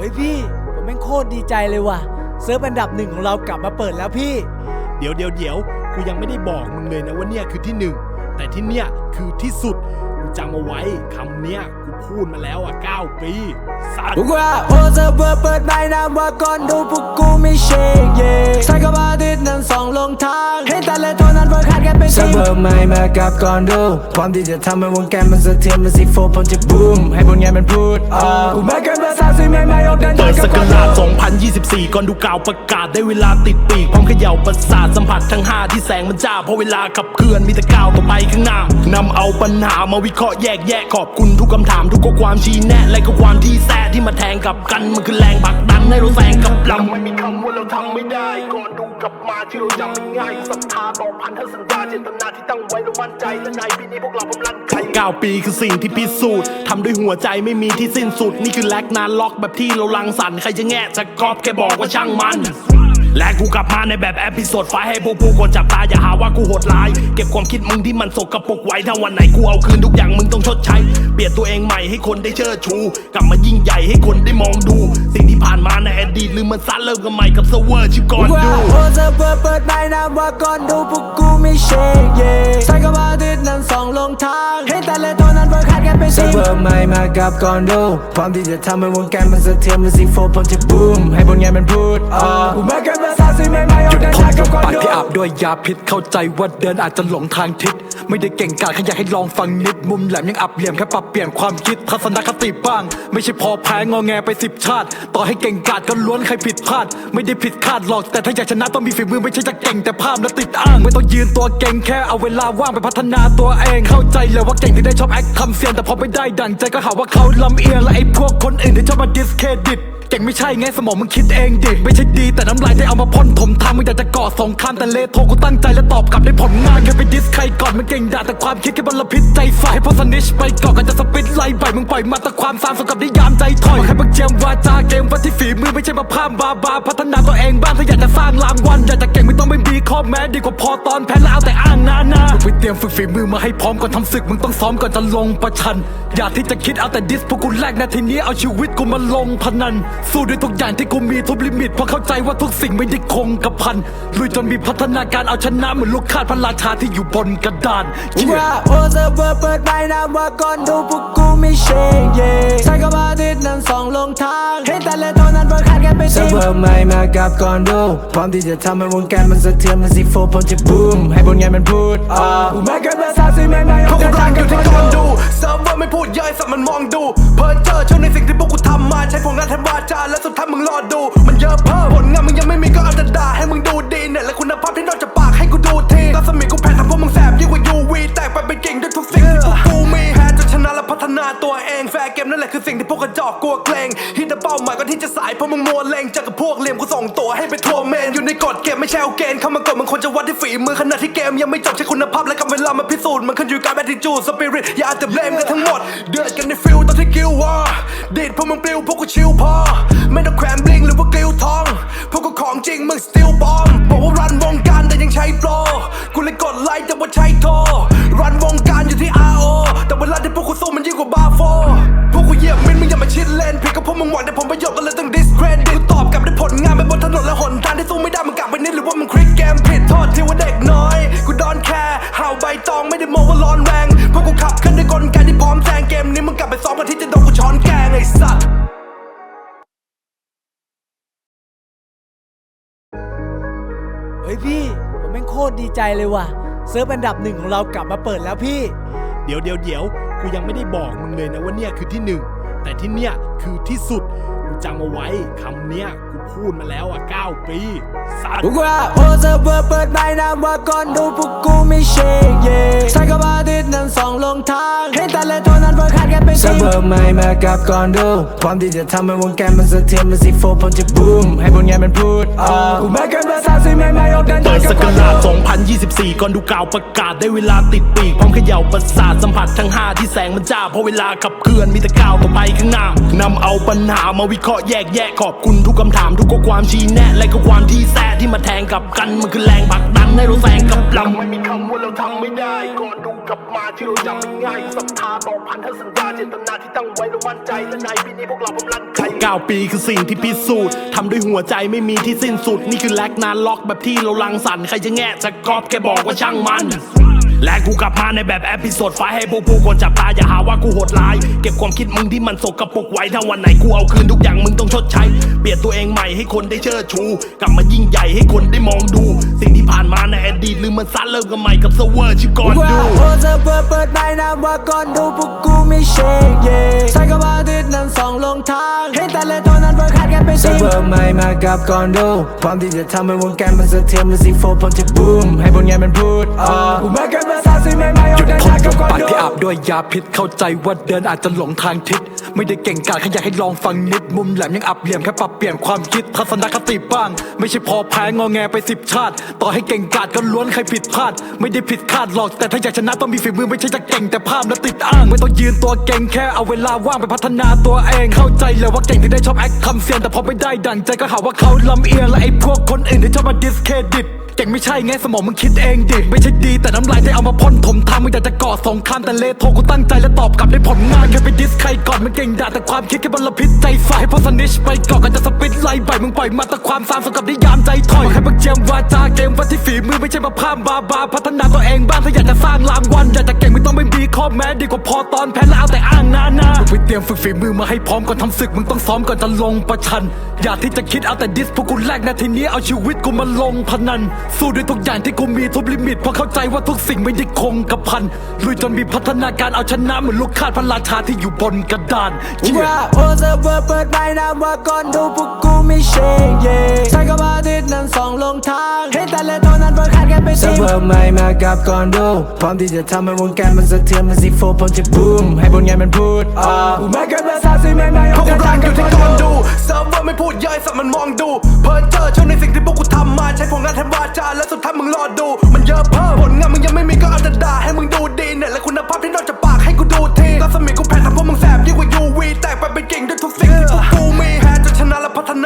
เฮ้ยพี่ ผมแม่งโคตรดีใจเลยว่ะ เซิร์ฟอันดับหนึ่งของเรากลับมาเปิดแล้วพี่ เดี๋ยวเดี๋ยวเดี๋ยวกูยังไม่ได้บอกมึงเลยนะว่าเนี่ยคือที่หนึ่งแต่ที่เนี่ยคือที่สุดมึงจำเอาไว้คำเนี้ย พูดมาแล้วอะ 9 ปีสัตว์พวกว่าโอเซอร์เบอร์เปิดใบนามว่าก่อนดูพวกกูไม่เชกเย่ใส่กับอาทิตย์นั้นสองลงทางเห็นแต่ละตัวนั้นเพิ่งขาดกันเป็นเซิร์ฟเวอร์ใหม่มากับก่อนดูพร้อมที่จะทำให้วงการมันสะเทือนมันสิโฟผมจะบูมให้ผลงานมันพูดออกกูมาเกินภาษาสิ่งใหม่ๆออกเดิน 2024 ก่อนดูกล่าวประกาศได้เวลาติดปีกพร้อมเขย่าประสาทสัมผัสทั้ง 5 ที่แสงมันจ้าเพราะเวลาขับเคลื่อนมีแต่ก้าวต่อไปข้างหน้านำเอาปัญหามาวิเคราะห์แยกแยะขอบคุณทุกคำถามทุกข้อความชี้แนะและก็ความที่แท้ที่มาแทงกับกันมันคือแรงผลักดันให้เราแซงกับลำไม่มีคำว่าเราทำไม่ได้ก่อนดูกลับมาที่เราจำมันง่ายศรัทธาต่อพันธสัญญาเจตนาที่ตั้งไว้เรามั่นใจและในปีนี้พวกเราพร้อมลั่นไกเก้าปีคือสิ่งที่พิสูจน์ทำด้วยหัวใจไม่มีที่สิ้นสุด นี่คือแลกนานล็อกแบบที่เราลังสรรค์ใครจะแง่จะกอบแค่บอกว่าช่างมัน และกูกลับมาในแบบแอพิโซดไฟล์ให้พวกผู้คนจับตาอย่าหาว่ากูโหดร้าย เก็บความคิดมึงที่มันสกปรกไว้ถ้าวันไหนกูเอาคืนทุกอย่างมึงต้องชดใช้ เปลี่ยนตัวเองใหม่ให้คนได้เชิดชู กลับมายิ่งใหญ่ให้คนได้มองดู สิ่งที่ผ่านมาในอดีตลืมมันซะเริ่มกันใหม่กับเซอร์เวอร์ชื่อก่อนว่าดูโอเซอร์เบอร์เปิดใบนามว่าก่อนดูพวกกูไม่เชกเย่ใส่กับอาทิตย์นั้นสองลงทางเห็นแต่ละตัวนั้นเพิ่งขาดกันเป็นเซิร์ฟสิ่งเวอร์ใหม่มากับก่อนดูพร้อมที่จะทำให้วงการมันสะเทือนมันสิโฟผมจะบูมให้ผลงานมันพูดออกกูมาเกิน ภาษาสิ่งใหม่ออกหยุดเดินทางกับก่อนปากที่อาบด้วยยาพิษเข้าใจว่าเดินอาจจะหลงทางทิศไม่ได้เก่งกาจแค่อยากให้ลองฟังนิดมุมแหลมยังอับเหลี่ยมแค่ปรับเปลี่ยนความคิดทัศนคติบ้าง ไม่ใช่พอแพ้งอแงไปสิบชาติ ต่อให้เก่งกาจก็ล้วนใครผิดพลาด ไม่ได้ผิดคาดหรอกแต่ถ้าอยากชนะต้องมีฝีมือไม่ใช่จะเก่งแต่ภาพและติดอ้าง ไม่ต้องยืนตัวเก่งแค่เอาเวลาว่างไปพัฒนาตัวเองเข้าใจเลยว่าเก่งที่ได้ชอบแอคทำเสียงแต่พอไม่ได้ดังใจก็หาว่าเขาลำเอียงและไอ้พวกคนอื่นที่ชอบมาดิสเครดิต เก่งไม่ใช่ไงสมองมึงคิดเองดิไม่ใช่ดีแต่น้ำลายได้เอามาพ่นถมทางมึงอยากจะก่อสงครามแต่เลโทกูตั้งใจและตอบกลับได้ผลงานแค่ไปดิสใครก่อนมันเก่งด่าแต่ความคิดแค่บลพิษใจฝ่ายพอสนิชไปก่อนกันจะสปิดไล่ใบมึงปล่อยมาแต่ความสามสกับนิยามใจถอยบอกให้มึงเจียมวาจาเกมวัดที่ฝีมือไม่ใช่มาพร่ำบาบาพัฒนาตัวเองบ้างถ้าอยากจะสร้างรางวัลอยากจะเก่งไม่ต้องไม่มีข้อแม้ดีกว่าพอตอนแพ้แล้วเอาแต่อ้างนานาไปเตรียมฝึกฝีมือมาให้พร้อมก่อนทำศึกมึงต้องซ้อมก่อนจะลงประชัน อย่าที่จะคิดเอาแต่ดิสพวกกูแลกนาทีนี้เอาชีวิตกูมาลงพนันสู้ด้วยทุกอย่างที่กูมีทุบลิมิตเพราะเข้าใจว่าทุกสิ่งไม่ได้คงกระพันลุยจนมีพัฒนาการเอาชนะเหมือนลูกคาดพระราชาที่อยู่บนกระดาน Yeah ว่าโอเซอร์เบอร์เปิดใบนามว่าก่อนดูพวกกูไม่เชกเย่ใส่กับอาทิตย์นั้นสองลงทางเห็นแต่ละตัวนั้นเพิ่งขาดกันเป็นเซิร์สิ่ฟงเวอร์ใหม่มากับก่อนดูพร้อมที่จะทำให้วงการมันสะเทือนมันสิโฟผมจะบูมให้ผลงานมันพูดออกกูมาเกินภาษาสิ่งใหม่ๆอพอวกกเดิกูนรัทางนอกับยู่ก่ที่อนก่อนดูดูเซิร์ฟเวอร์ไม่พูดเย้อยสัตว์มันมองดูเพ้อเจอเชื่อในสิ่งที่พวกกูทำมาใช้ผลงานแทนวาจาแล้วสุดท้ายมึงรอดู มันเยอะเพิ่มผลงานมึงยังไม่มีก็เอาแต่ด่าให้มึงดูดีเนี่ยและคุณภาพที่นอกจากปากให้กูดูทีรัศมีกูแผ่ทำพวกมึงแสบยิ่งกว่า UV แตกไปเป็นกิ่งด้วยทุกสิ่งที่กู นาตัวเองแฟร์เกมนั่นแหละคือสิ่งที่พวกกระจอกกลัวเกรงฮิตเป้าหมายก็ที่จะสายเพราะมึงมัวเลงเจอกับพวกเหลี่ยมกูส่งตัวให้ไปทัวร์เมนอยู่ในกฎเกมไม่ใช่เอาเกณฑ์เข้ามากดมันควรจะวัดที่ฝีมือขณะที่เกมยังไม่จบใช้คุณภาพและกับเวลามาพิสูจน์มันขึ้นอยู่กับ attitude spirit อย่าเอาแต่เบลมกันทั้งหมด เดือดกันในฟิลตอนที่กิลวอร์ดีดพวกมึงปลิวพวกกูชิลพอไม่ต้องแขวนบลิงหรือว่ากิลทองพวกกูของจริงมึง still bomb บอกว่ารันวงการแต่ยังใช้โปรกูเลยกดไลค์แต่ว่าใช้โทรรันวงการอยู่ที่ RO แต่เวลาที่พวกกูสู้มันยิ่งกว่าบาโฟพวกกูเหยียบมินมึงอย่ามาชิดเลนผิดกับพวกมึงหวังแต่ผมประโยชน์ก็เลยต้อง discredit กูตอบกลับด้วยผลงานไปบนถนนและหนทางที่สู้ไม่ได้มึงกลับไปนิดหรือว่ามึงคลิกเกมผิดโทษที่ว่าเด็กน้อยกูดอนแคร์ห่าวใบตองไม่ได้มองว่าร้อนแรงพวกกูขับขึ้นด้วยกลไกที่พร้อมแซงเกมนี้มึงกลับไปซ้อมกันที่จะโดนกูช้อนแกงไอ้สัตว์เฮ้ยพี่ ผมแม่งโคตรดีใจเลยว่ะ เซิร์ฟอันดับหนึ่งของเรากลับมาเปิดแล้วพี่ เดี๋ยวเดี๋ยวเดี๋ยว กูยังไม่ได้บอกมึงเลยนะว่าเนี่ยคือที่หนึ่งแต่ที่เนี่ยคือที่สุด มึงจำเอาไว้คำเนี้ยกูพูดมาแล้วอะ 9 ปีสัตว์ พวกว่าโอเซอร์เบอร์เปิดใบนามว่าก่อนดูพวกกูไม่เชกเย่ใส่กับอาทิตย์นั้นสองลงทางเห็นแต่ละตัวนั้นเพิ่งขาดกันเป็นเซิร์สิ่ฟงเวอร์ใหม่มากับก่อนดูพร้อมที่จะทำให้วงการมันสะเทือนมันสิโฟผมจะบูมให้ผลงานมันพูดออกกูมาเกินภาษาสิ่งใหม่ๆออกเดินเปิทางดกัสบกก่อนราชดู 2024 ก่อนดูกล่าวประกาศได้เวลาติดปีกพร้อมเขย่าประสาทสัมผัสทั้ง 5 ที่แสงมันจ้าเพราะเวลาขับเคลื่อนมีแต่ก้าวต่อไปข้างหน้านนำเอาปัญหามาวิเคราะห์แยกแยะขอบคุณทุกคำถามทุกข้อความชี้แนะและก็ความที่แท้ที่มาแทงกับกันมันคือแรงผลักดันให้เราแซงกับลำไม่มีคำว่าเราทำไม่ได้ก่อนดูกลับมาที่เราจำมันง่ายศรัทธาต่อพันธสัญญาเจตนาที่ตั้งไว้เรามั่นใจและในปีนี้พวกเรากำลังใจเก้าปีคือสิ่งที่พิสูจน์ทำด้วยหัวใจไม่มีที่สิ้นสุด นี่คือแลกนานล็อกแบบที่เราลังสรรค์ใครจะแง่จะกอบแค่บอกว่าช่างมัน และกูกลับมาในแบบแอพิโซดไฟให้พวกผู้คนจับตาอย่าหาว่ากูโหดร้าย เก็บความคิดมึงที่มันสกปรกไว้ถ้าวันไหนกูเอาคืนทุกอย่างมึงต้องชดใช้ เปลี่ยนตัวเองใหม่ให้คนได้เชิดชู กลับมายิ่งใหญ่ให้คนได้มองดู สิ่งที่ผ่านมาในอดีตลืมมันซะเริ่มกันใหม่กับเซอร์เวอร์ชื่อก่อนว่าดูโพสเปิดเปิดไม่นาว่าก่อนดูพวกกูไม่เชคเย่ใช้คำว่าอาทิตย์นั้นสองลงทางเห็นแต่ละตัวนั้นเพิ่งขาดกันไป เซิสิร์ฟเวอร์ใหม่มากับก่อนดูพร้อมที่จะทำให้วงการมันสะเทือนมันซีโฟพร้อมจะบูมให้ผลงานมันพูดออกกูมากันภาษาสิ่งใหม่ๆอหอกยุดได้พ่นจากลกับมก่อนปากดูที่อาบด้วยยาพิษเข้าใจว่าเดินอาจจะหลงทางทิศไม่ได้เก่งกาจแค่อยากให้ลองฟังนิดมุมแหลมยังอับเหลี่ยมแค่ปรับเปลี่ยนความคิดทัศนคติบ้าง ไม่ใช่พอแพ้งอแงไปสิบชาติ ต่อให้เก่งกาจก็ล้วนใครผิดพลาด ไม่ได้ผิดคาดหรอกแต่ถ้าอยากชนะต้องมีฝีมือไม่ใช่จะเก่งแต่ภาพและติดอ้าง ไม่ต้องยืนตัวเก่งแค่เอาเวลาว่างไปพัฒนาตัวเองเข้าใจเลยว่าเก่งที่ได้ชอบแอคคำเสียงแต่พอไม่ได้ดั่งใจก็หาว่าเขาลำเอียงและไอ้พวกคนอื่นที่ชอบมาดิสเครดิตเก่งไม่ใช่ไงสมองมึงคิดเองดิไม่ใช่ดีแต่น้ำลายที่เอามาพ่นถมทางมึงอยากจะก่อสงครามแต่เลโทกูตั้งใจและตอบกลับได้ผลงานแค่ไปดิสใครก่อนมึงเก่งด่าแต่ความคิดแค่บลพิษใจฝ่ายเพราะสนิชไปก่อนกันจะสปิดไล่ใบมึงปล่อยมาแต่ความสามสกับนิยามใจถอยแค่บังเจียมวาจาเกมวัดที่ฝีมือไม่ใช่มาพามบาบาพัฒนาตัวเองบ้างถ้าอยากจะสร้างรางวัลอยากจะเก่งไม่ต้อง ไม่มีข้อแม้ดีกว่าพอตอนแพ้แล้วเอาแต่อ้างหนาหนามึงไปเตรียมฝึกฝีมือมาให้พร้อมก่อนทำศึกมึงต้องซ้อมก่อนจะลงประชัน อย่าที่จะคิดเอาแต่ดิสพวกกูแลกนาทีนี้เอาชีวิตกูมาลงพนัน สู้ด้วยทุกอย่างที่กูมีทุบลิมิตเพราะเข้าใจว่าทุกสิ่งไม่ได้คงกระพันลุยจนมีพัฒนาการเอาชนะเหมือนลูกคาดพระราชาที่อยู่บนกระดาน Yeah ว่าโพสเปิดเปิดไม่นามว่าก่อนดูพวกกูไม่เชคเย่ใช้คำว่าอาทิตย์นั้นสองลงทางเห็นแต่ละตัวนั้นเพิ่งขาดกันไปเซิสิร์ฟเวอร์ใหม่มากับก่อนดูพร้อมที่จะทำให้วงการมันสะเทือนมันสีโฟพร้อมจะบูมให้บนงานมันพูดออกกูมากันภาษาสิ่งใหม่ๆอพอวกกได้กูรักอยู่ที่กอนดูเซิร์ฟเวอร์ไม่พูดย่อยสัตว์มันมองดู เพิ่งเจอเชื่อในสิ่งที่พวกกูทำมาใช้ผลงานแทนวาจาและสุดท้ายมึงรอดู มันเยอะเพิ่มผลงานมึงยังไม่มีก็เอาแต่ด่าให้มึงดูดีเนี่ยและคุณภาพที่นอกจากป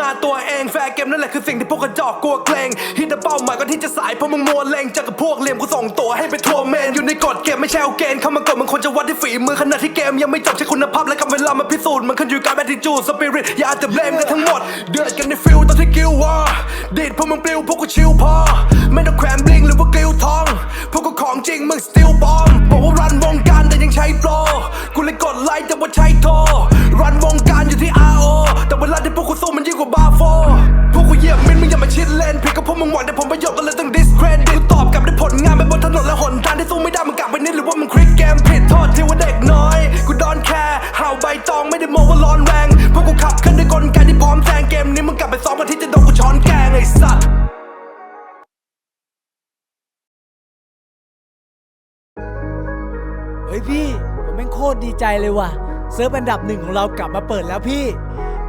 นาตัวเองแฟร์เกมนั่นแหละคือสิ่งที่พวกกระจอกกลัวเกรงฮิตแต่เป้าหมายก็ที่จะสายเพราะมึงมัวเลงเจอกับพวกเหลี่ยมกูส่งตัวให้ไปทัวร์เมนอยู่ในกฎเกมไม่ใช่เอาเกณฑ์เข้ามากดมึงควรจะวัดที่ฝีมือขณะที่เกมยังไม่จบใช้คุณภาพและกำเวลามาพิสูจน์มันขึ้นอยู่กับแอทิจูดสปิริตอย่าจะเบลมกันทั้งหมด เดือดกันในฟิลตอนที่กิลว่าดีดพวกมึงปลิวพวกกูชิลพอไม่ต้องแขวนบลิงหรือว่ากลิวทองพวกกูของจริงมึงสติลบอมบอกว่ารันวงการแต่ยังใช้โปรกูเลยกดไลค์แต่ว่าใช้โทรรันวงการอยู่ที่ RO แต่เวลาที่ สู้มันยิ่งกว่าบาโฟพวกกูเหยียบมินมึงอย่ามาชิดเลนผิดกับพวกมึงหวังแต่ผมประโยชน์ก็เลยต้องดิสเครดิตตอบกลับด้วยผลงานไปบนถนนและหนทางที่สู้ไม่ได้มึงกลับไปนิดหรือว่ามึงคลิกเกมผิดโทษที่ว่าเด็กน้อยกูดอนแคร์ห่าวใบตองไม่ได้มองว่าร้อนแรงพวกกูขับขึ้นด้วยกลไกที่พร้อมแซงเกมนี้มึงกลับไปซ้อมกันที่จะโดนกูช้อนแกงไอ้สัตว์เฮ้ยพี่ผมแม่งโคตรดีใจเลยว่ะเซิร์ฟอันดับหนึ่งของเรากลับมาเปิดแล้วพี่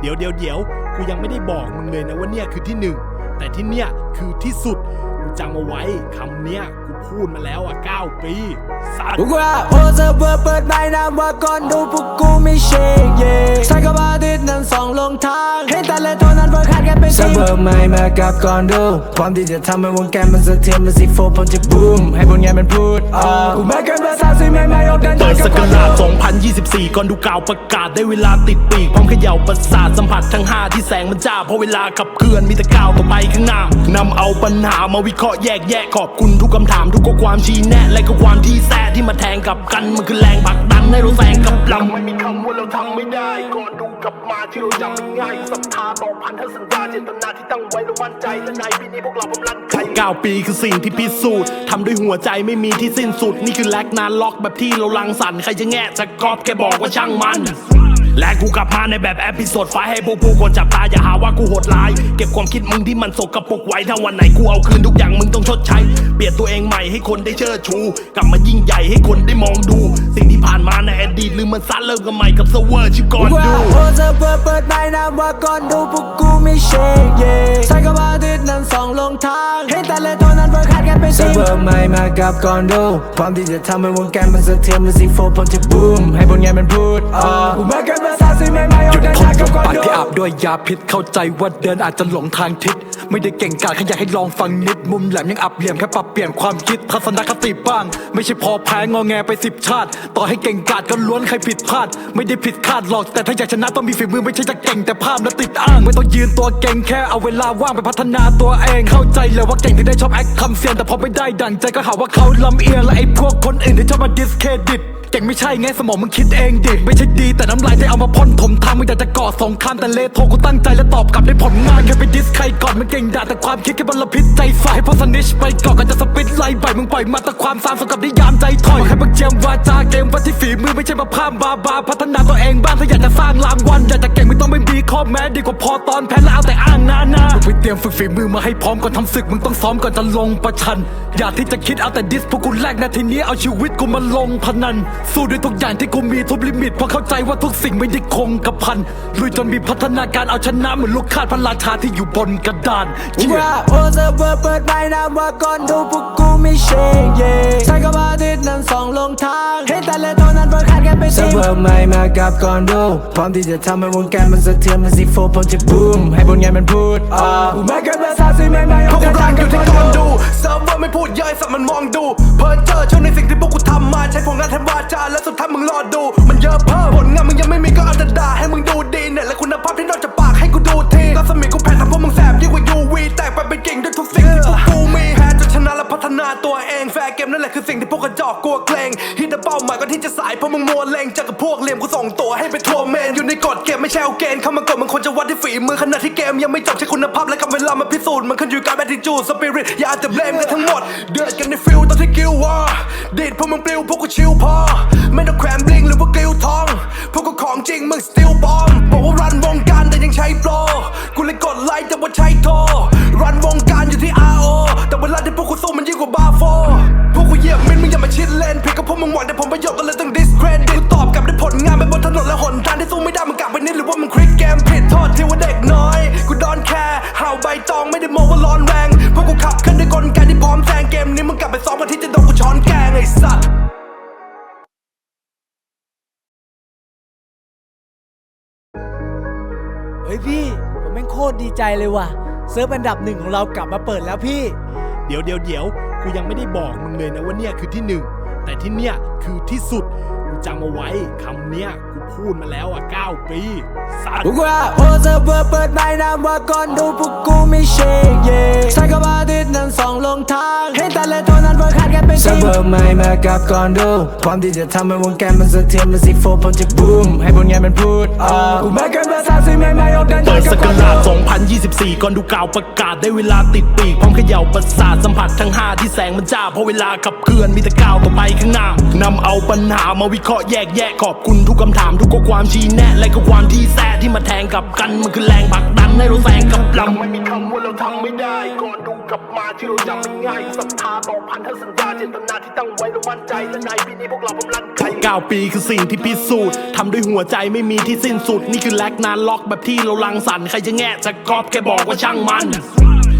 เดี๋ยวเดี๋ยวเดี๋ยว กูยังไม่ได้บอกมึงเลยนะว่าเนี่ยคือที่หนึ่งแต่ที่เนี่ยคือที่สุดกูจำเอาไว้คำเนี้ยกูพูดมาแล้วอะ9ปีสัตว์ว่าโพสเบอร์เปิดไม่นามว่าก่อนดูพวกกูไม่เชคเย่ใช้กระบาดิดนั้นสองลงทาง ให้แต่ละตัวนั้นเพิ่งขาดกันไปที ซิสิร์ฟเวอร์ใหม่มากับก่อนดูพร้อมที่จะทำให้วงการมันสะเทือนมันซีโฟพร้อมจะบูมให้ผลงานมันพูดออกกูมากันภาษาสิ่งใหม่ๆออกได้เปิจากดกับสก่กอนราชดู2024 ก่อนดูกล่าวประกาศได้เวลาติดปีกพร้อมเขย่าประสาทสัมผัสทั้ง5ที่แสงมันจ้าเพราะเวลาขับเคลื่อนมีแต่ก้าวต่อไปข้างหน้านำเอาปัญหามาวิเคราะห์แยกแยะขอบคุณทุกคำถามทุกข้อความชี้แนะและก็ความที่แท้ที่มาแทงกับกันมันคือแรงผลักดันให้เราแซงกับลำไม่มีคำว่าเราทำไม่ได้ก่อนดูกลับมาที่เราจำมันง่ายศรัทธาต่อพันธสัญญาเจตนาที่ตั้งไว้เรามั่นใจและในปีนี้พวกเรากำลังใจเก้าปีคือสิ่งที่พิสูจน์ทำด้วยหัวใจไม่มีที่สิ้นสุด นี่คือแลกนานล็อกแบบที่เราลังสรรค์ใครจะแง่จะกอบแค่บอกว่าช่างมัน และกูกลับมาในแบบแอพิโซดไฟให้พวกผู้คนจับตาอย่าหาว่ากูโหดร้าย เก็บความคิดมึงที่มันสกปรกไว้ถ้าวันไหนกูเอาคืนทุกอย่างมึงต้องชดใช้ เปลี่ยนตัวเองใหม่ให้คนได้เชิดชู กลับมายิ่งใหญ่ให้คนได้มองดู สิ่งที่ผ่านมาในอดีตลืมมันซะเริ่มกันใหม่กับเซอร์เวอร์ชื่อก่อนว่าดูโพสเปิดเปิดไม่นาว่าก่อนดูพวกกูไม่เชคเย่ใช้คำว่าอาทิตย์นั้นสองลงทางเห็นแต่ละตัวนั้นเพิ่งขาดกันไปเซิสิ ร์ฟเวอร์ใหม่มากับก่อนดูพร้อมที่จะทำให้วงการมันสะเทือนมันซีโฟพร้อมจะบูมให้ผลงานมันพูดออกกูมากันภาษาสิ่งใหม่ๆอหอกยุดได้พ่ด้วยยาพิษเข้าใจว่าเดินอาจจะหลงทางทิศ ไม่ได้เก่งกาจแค่อยากให้ลองฟังนิด มุมแหลมยังอับเหลี่ยมแค่ปรับเปลี่ยนความคิดทัศนคติบ้าง ไม่ใช่พอแพ้งอแงไปสิบชาติ ต่อให้เก่งกาจก็ล้วนใครผิดพลาด ไม่ได้ผิดคาดหรอกแต่ถ้าอยากชนะต้องมีฝีมือไม่ใช่จะเก่งแต่ภาพและติดอ้าง ไม่ต้องยืนตัวเก่งแค่เอาเวลาว่างไปพัฒนาตัวเองเข้าใจเลยว่าเก่งที่ได้ชอบแอคคำเสียนแต่พอไม่ได้ดั่งใจก็หาว่าเขาลำเอียงและไอ้พวกคนอื่นที่ชอบมาดิสเครดิต ก่งไม่ใช่ไงสมองมึงคิดเองดิไม่ใช่ดีแต่น้ำลายที่เอามาพ่นถมทางมึงอยากจะก่อสงครามแต่เลโทกูตั้งใจและตอบกลับได้ผลงานแค่ไปดิสใครก่อนมึงเก่งด่าแต่ความคิดแค่บลพิษใจฝ่ายพราะสนิชไปก่อนก็จะสปิดไล่ใบมึงปล่อยมาแต่ความสามสกับนิยามใจถอยแค่มึงเจียมวาจาเกมวัดที่ฝีมือไม่ใช่มาพามบาบาพัฒนาตัวเองบ้างถ้าอยากจะสร้างรางวัลอยากจะเก่งไม่ต้องไม่มีข้อแม้ดีกว่าพอตอนแพ้แล้วเอาแต่อ้างนานามึงไปเตรียมฝึกฝีมือมาให้พร้อมก่อนทำศึกมึงต้องซ้อมก่อนจะลงประชัน อย่าที่จะคิดเอาแต่ดิสพวกกูแลกนาทีนี้เอาชีวิตกูมาลงพนันสู้ด้วยทุกอย่างที่กูมีทุบลิมิตเพราะเข้าใจว่าทุกสิ่งไม่ได้คงกระพันลุยจนมีพัฒนาการเอาชนะเหมือนลูกคาดพระราชาที่อยู่บนกระดานว่าโอเซอร์เวอร์เปิดไม้น้ำว่าก่อนดูพวกกูไม่เชกเย่ใช้กับอาทิตย์นั้นสองลงทางเห็นแต่ละตัวนั้นเปิดขาดกันไปเซิสิร์ฟเวอร์ใหม่มากับก่อนดูพร้อมที่จะทำให้วงการมันสะเทือนมันสิโฟพร้อมจะบูมให้ผลงานมันพูดออกกูไม่เกินภาษาสิ่งใหม่ๆพวกเดิกูนรัทางงอกับยู่ก่ที่อนก่อนดู พูดเยอะไอสัตว์มันมองดู เพอเจอเชื่อในสิ่งที่พวกกูทำมา ใช้ผลงานแทนวาจาและสุดท้ายมึงรอดู มันเยอะเพิ่มผลงานมึงยังไม่มีก็เอาแต่ด่าให้มึงดูดีเนี่ยและคุณภาพที่นอกจากปากให้กูดูทีรัศมีกูแผ่ทำพวกมึงแสบยิ่งกว่า UV แตกไปเป็นกิ่งด้วยทุกสิ่งที่พวกกูมีแพ้จนชนะและพัฒนาตัวเองแฟร์เกมนั่นแหละคือสิ่งที่พวกกระจอกกลัวเกรงฮิตแต่เป้าหมายก็ที่จะสายเพราะมึงมัวเลงเจอกับพวกเลียมกูส่งตัวให้ไปทัวร์เมนอยู่ในกฎเกมไม่ใช่เอาเกณฑ์เข้ามากดมึงควรจะวัดที่ฝีมือขณะที่เกมยังไม่จบใช้คุณภาพและ ขึ้นอยู่กับแอทิจูดสปิริตอย่าจะเบลมกันทั้งหมด เดือดกันในฟิลตอนที่กิลวอร์ดีดพวกมึงปลิวพวกกูชิลพอ ไม่ต้องแครมบ ใจเลยว่ะเซิร์ฟอันดับหนึ่งของเรากลับมาเปิดแล้วพี่ เดี๋ยวเดี๋ยวเดี๋ยวกูยังไม่ได้บอกมึงเลยนะว่าเนี่ยคือที่หนึ่งแต่ที่เนี่ยคือที่สุด กูจำเอาไว้คำเนี้ยกูพูดมาแล้วอะ 9 ปีสัตว์ว่าโอเซอร์เวอร์เปิดไม้น้ำว่าก่อนดูพวกกูไม่เชกเย่ใช้กับอาทิตย์นั้นสองลงทาง เห็นแต่ละตัวนั้นเปิดขาดกันไปเซิสิร์ฟเวอร์ใหม่มากับก่อนดูพร้อมที่จะทำให้วงการมันสะเทือนมันสิโฟพร้อมจะบูมให้ผลงานมันพูดออกกูไม่เกินภาษาสิ่งใหม่ๆเดินเปิทางดกัสบกก่อนราชดู2024 ก่อนดูกล่าวประกาศได้เวลาติดปีกพร้อมเขย่าประสาทสัมผัสทั้ง 5 ที่แสงมันจ้าเพราะเวลาขับเคลื่อนมีแต่ก้าวต่อไปข้างหน้านำเอาปัญหามาวิเคราะห์แยกแยะขอบคุณทุกคำถามทุกข้อความชี้แนะและก็ความที่แท้ที่มาแทงกลับกันมันคือแรงผลักดันให้เราแซงกับลำไม่มีคำว่าเราทำไม่ได้ก่อนดูกลับมาที่เราจำไม่ง่ายศรัทธาต่อพันธสัญญาเจตนาที่ตั้งไว้เรามั่นใจและในปีนี้พวกเรากำลังใจ9ปีคือสิ่งที่พิสูจน์ทำด้วยหัวใจไม่มีที่สิ้นสุดนี่คือแลกนานล็อกแบบที่เราลังสรรค์ใครจะแง่จะกอบแค่บอกว่าช่างมัน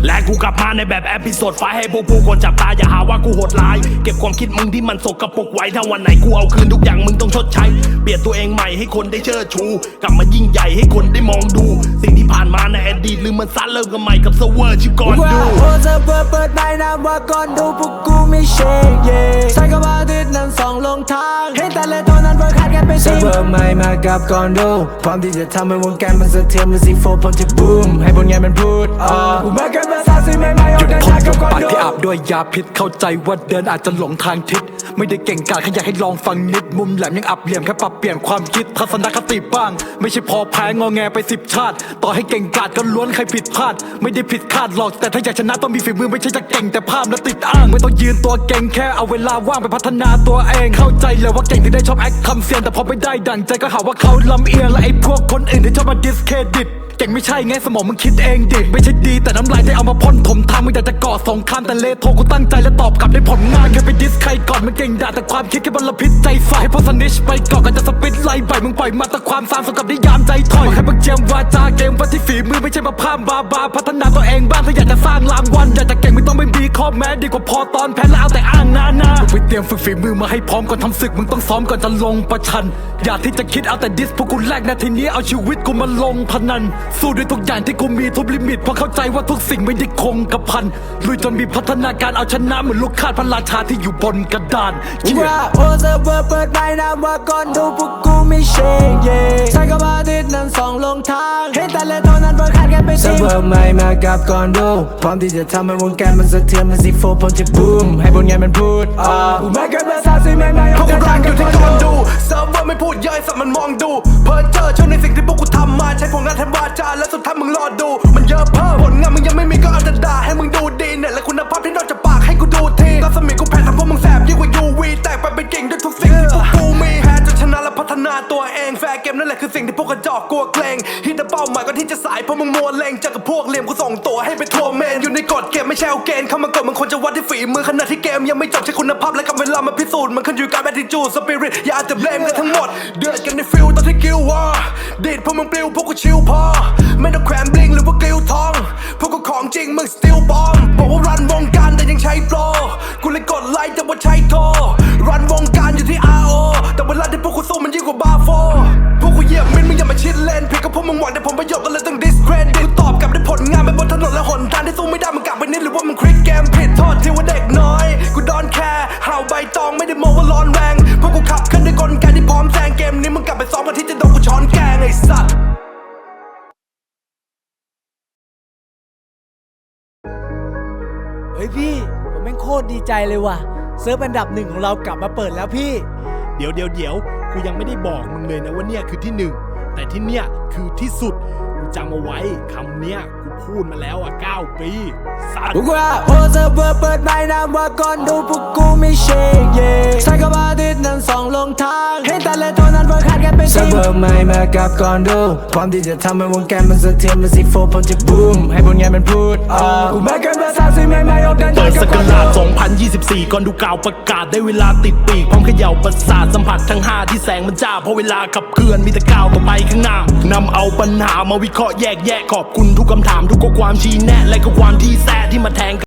และกูกลับมาในแบบแอพิโซดไฟให้พวกผู้คนจับตาอย่าหาว่ากูโหดร้าย เก็บความคิดมึงที่มันสกปรกไว้ถ้าวันไหนกูเอาคืนทุกอย่างมึงต้องชดใช้ เปลี่ยนตัวเองใหม่ให้คนได้เชิดชู กลับมายิ่งใหญ่ให้คนได้มองดู สิ่งที่ผ่านมาในอดีตลืมมันซะเริ่มกันใหม่กับเซอร์เวอร์ชื่อก่อนว่าดูโอเซอร์เวอร์เปิดไม้น้ำว่าก่อนดูพวกกูไม่เชกเย่ใช้กับาทิตย์นั้นสองลงทางเห็นแต่ละตัวนั้นเปิดขาดกันไปเซิสิร์ฟเวอร์ใหม่มากับก่อนดูพร้อมที่จะทำให้วงการมันสะเทือนมันสิโฟพอมจะบูมให้ผลงานมันพูดออกกูไม่เกินภาษาสิ่งใหยุดพ่ทานงกับปากดูที่อาบด้วยยาพิษ เข้าใจว่าเดินอาจจะหลงทางทิศ ไม่ได้เก่งกาจแค่อยากให้ลองฟังนิด มุมแหลมยังอับเหลี่ยมแค่ปรับเปลี่ยนความคิดทัศนคติบ้าง ไม่ใช่พอแพ้งอแงไปสิบชาติ ต่อให้เก่งกาจก็ล้วนใครผิดพลาด ไม่ได้ผิดคาดหรอก แต่ถ้าอยากชนะต้องมีฝีมือไม่ใช่จะเก่งแต่ภาพและติดอ้าง ไม่ต้องยืนตัวเก่งแค่เอาเวลาว่างไปพัฒนาตัวเอง เข้าใจเลยว่าเก่งที่ได้ชอบแอคคำเสียนแต่พอไม่ได้ดั่งใจก็หาว่าเขาลำเอียงและไอ้พวกคนอื่นที่ชอบมาดิสเครดิต เก่งไม่ใช่ไงสมองมึงคิดเองดิไม่ใช่ดี แต่น้ำลายได้เอามาพ่นถมทางมึงอยากจะก่อสงครามแต่เลโทกูตั้งใจและตอบกลับได้ผลงานแค่ไปดิสใครก่อนมึงเก่งด่าแต่ความคิดแค่บลพิษใจฝ่ายให้พอสนิชไปก่อนกันจะสปิดไล่ใบมึงปล่อยมาแต่ความสามสกับนิยามใจถอยให้มึงเจียมวาจาเกมวัดที่ฝีมือไม่ใช่มาพร่ำบาบาพัฒนาตัวเองบ้างถ้าอยากจะสร้างรางวัลอยากจะเก่งไม่ต้องไม่มีข้อแม้ดีกว่าพอตอนแพ้แล้วเอาแต่อ้างนานามึงไปเตรียมฝึกฝีมือมาให้พร้อมก่อนทำศึกมึงต้องซ้อมก่อนจะลงประชัน อย่าที่จะคิดเอาแต่ดิสพวกกูแลกนาทีนี้เอาชีวิตกูมาลงพนันสู้ด้วยทุกอย่างที่กูมีทุกลิมิตเพราะเข้าใจว่าทุกสิ่งไม่ได้คงกระพันลุยจนมีพัฒนาการเอาชนะเหมือนลูกคาดพระราชาที่อยู่บนกระดานที่ว่าโอเซอร์เวอร์เปิดไม้นะว่าก่อนดูพวกกูไม่เชงเย่ใช้กับอาทิดนั้นสองลงท้าย เซิทีร์ฟเวอร์ใหม่มากับก่อนดูพร้อมที่จะทำให้วงการมันสะเทือนมันสิโฟผมจะบูมให้ผลงานมันพูดออกกูไม่เคยภาษาสิ่งใหม่ๆพอวอกกกูจากรัทางงอกับยู่คที่นก่อนดูดูเซิร์ฟเวอร์ไม่พูดเยอะไอ้สัตว์มันมองดู เพ้อเจอเชื่อในสิ่งที่พวกกูทำมาใช้ผลงานแทนวาจาและสุดท้ายมึงรอดู มันเยอะเพิ่มผลงานมึงยังไม่มีก็เอาแต่ด่าให้มึงดูดีเนี่ยและคุณภาพที่นอกจากปากให้กูดูทีรัศมีกูแผ่ทำพวกมึงแสบยิ่งกว่า UV แตกไปเป็นกิ่งด้วยทุกสิ่งที่พวกกูมีแพ้จนชนะและพัฒนาตัวเองแฟร์ เกมนั่นแหละคือสิ่งที่พวกกระจอกกลัวเกรงฮิตเป้าหมายก็ที่จะสายเพราะมึงมัวเลงเจอกับพวกเหลี่ยมกูส่งตัวให้ไปทัวร์เมนอยู่ในกฎเกมไม่ใช่เอาเกณฑ์เข้ามากดมึงควรจะวัดที่ฝีมือขณะที่เกมยังไม่จบใช้คุณภาพและกับเวลามาพิสูจน์มันขึ้นอยู่กับ attitude spirit อย่าเอาแต่เบลมกันทั้งหมด เดือดกันในฟิลตอนที่กิลวอร์ดีดพวกมึงปลิวพวกกูชิลพอไม่ต้องแขวนบลิงหรือว่ากิลทองพวกกูของจริงมึง still bomb บอกว่ารันวงการแต่ยังใช้โปรกูเลยกดไลค์แต่ว่าใช้โทรรันวงการอยู่ที่ RO แต่เวลาที่พวกกูสู้มันยิ่งกว่าบาโฟพวกกูเหยียบมินมึงอย่ามาชิดเลนเพียงกับพวกมึงหวังแต่ผลประโยชน์ก็เลยต้อง discredit กูตอบกลับด้วยผลงานไปบนถนนและหนทางที่สู้ไม่ได้มึงกลับไปนิดหรือว่ามึงคลิกเกมผิดโทษที่ว่าเด็กน้อย กูดอนแคร์ห่าวใบตองไม่ได้มองว่าร้อนแรงพวกกูขับขึ้นด้วยกลไกที่พร้อมแซงเกมนี้มึงกลับไปซ้อมกันที่จะโดนกูช้อนแกงไอ้สัตว์เฮ้ยพี่ ผมแม่งโคตรดีใจเลยว่ะ เซิร์ฟอันดับหนึ่งของเรากลับมาเปิดแล้วพี่ เดี๋ยวเดี๋ยวเดี๋ยว กูยังไม่ได้บอกมึงเลยนะว่าเนี่ยคือที่หนึ่งแต่ที่เนี่ยคือที่สุดกูจำเอาไว้คำเนี้ยกูพูดมาแล้วอะ9ปีสัตว์ว่าโอเซอร์เวอร์เปิดไม้นะว่าก่อนดูพวกกูไม่เชงเย่ใช้กับอาทิตย์นั้นสองลงทาง เห็นแต่ละเท่านั้นเปิดขาดกันไปเซิทีร์ฟเวอร์ใหม่มากับก่อนดูพร้อมที่จะทำให้วงการมันสะเทือนมันสิโฟผมจะบูมให้ผลงานมันพูดออกกูไม่เคยภาษาสิ่งใหม่ๆออกเดินเปิดสกนราชดู2024 ก่อนดูกล่าวประกาศได้เวลาติดปีกพร้อมเขย่าประสาทสัมผัสทั้ง5ที่แสงมันจ้าเพราะเวลาขับเคลื่อนมีแต่ก้าวต่อไปข้างหน้านำเอาปัญหามาวิเคราะห์แยกแยะขอบคุณทุกคำถามทุกข้อความชี้แนะและก็ความที่แท้ที่มาแทง